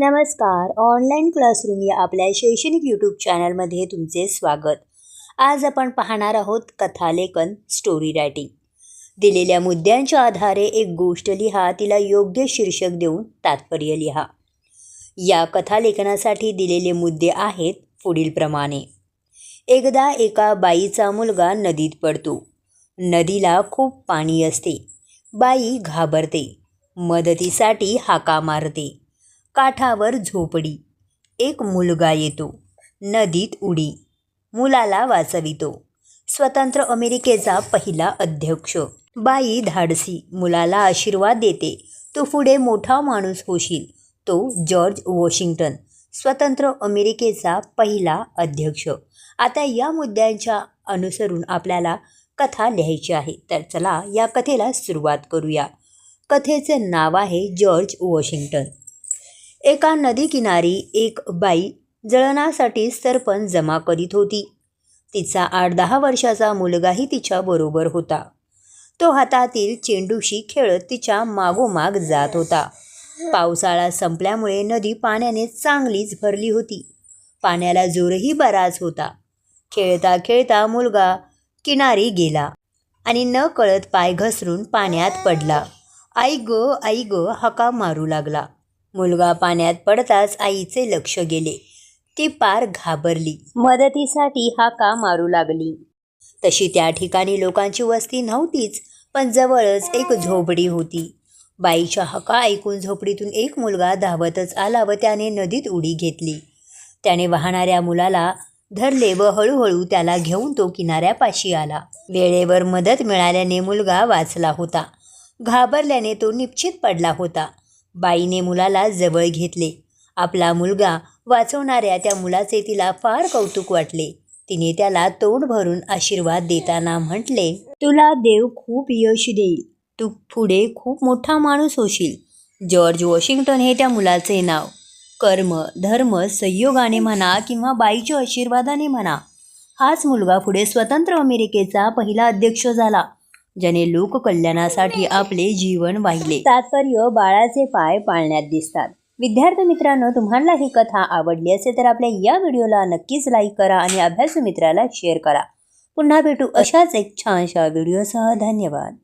नमस्कार. Online classroom या आपल्या शैक्षणिक यूट्यूब चॅनलमध्ये तुमचे स्वागत. आज आपण पाहणार आहोत कथालेखन स्टोरी रायटिंग दिलेल्या मुद्द्यांच्या आधारे एक गोष्ट लिहा तिला योग्य शीर्षक देऊन तात्पर्य लिहा. या कथालेखनासाठी दिलेले मुद्दे आहेत पुढीलप्रमाणे. एकदा एका बाईचा मुलगा नदीत पडतो. नदीला खूप पाणी असते. बाई घाबरते. मदतीसाठी हाका मारते. काठावर झोपडी. एक मुलगा येतो. नदीत उडी. मुलाला वाचवितो. स्वतंत्र अमेरिकेचा पहिला अध्यक्ष. बाई धाडसी. मुलाला आशीर्वाद देते. तो पुढे मोठा माणूस होशील. तो जॉर्ज वॉशिंग्टन. स्वतंत्र अमेरिकेचा पहिला अध्यक्ष. आता या मुद्द्यांच्या अनुसरून आपल्याला कथा लिहायची आहे. तर चला या कथेला सुरुवात करूया. कथेचे नाव आहे जॉर्ज वॉशिंग्टन. एका नदीकिनारी एक बाई जळणासाठी सरपण जमा करीत होती. तिचा आठ दहा वर्षाचा मुलगाही तिच्याबरोबर होता. तो हातातील चेंडूशी खेळत तिच्या मागोमाग जात होता. पावसाळा संपल्यामुळे नदी पाण्याने चांगलीच भरली होती. पाण्याला जोरही बराच होता. खेळता खेळता मुलगा किनारी गेला आणि न कळत पाय घसरून पाण्यात पडला. आई ग आई ग हका मारू लागला. मुलगा पाण्यात पडताच आईचे लक्ष गेले. ती पार घाबरली. मदतीसाठी हाका मारू लागली? तशी त्या ठिकाणी लोकांची वस्ती नव्हतीच पण जवळच एक झोपडी होती. बाईच्या हका ऐकून झोपडीतून एक मुलगा धावतच आला व त्याने नदीत उडी घेतली. त्याने वाहणाऱ्या मुलाला धरले व हळूहळू त्याला घेऊन तो किनाऱ्यापाशी आला. वेळेवर मदत मिळाल्याने मुलगा वाचला होता. घाबरल्याने तो निश्चित पडला होता. बाईने मुलाला जवळ घेतले. आपला मुलगा वाचवणाऱ्या त्या मुलाचे तिला फार कौतुक वाटले. तिने त्याला तोंड भरून आशीर्वाद देताना म्हटले तुला देव खूप यश देईल. तू पुढे खूप मोठा माणूस होशील. जॉर्ज वॉशिंग्टन हे त्या मुलाचे नाव. कर्म धर्म संयोगाने म्हणा किंवा बाईच्या आशीर्वादाने म्हणा. हाच मुलगा पुढे स्वतंत्र अमेरिकेचा पहिला अध्यक्ष झाला. ज्याने लोककल्याणासाठी आपले जीवन वाहिले. तात्पर्य बाळाचे पाय पाळण्यात दिसतात. विद्यार्थी मित्रांनो तुम्हाला ही कथा आवडली असेल तर आपल्या या व्हिडिओला नक्कीच लाईक करा आणि अभ्यासू मित्राला शेअर करा. पुन्हा भेटू अशाच एक छानशा व्हिडिओसह. धन्यवाद.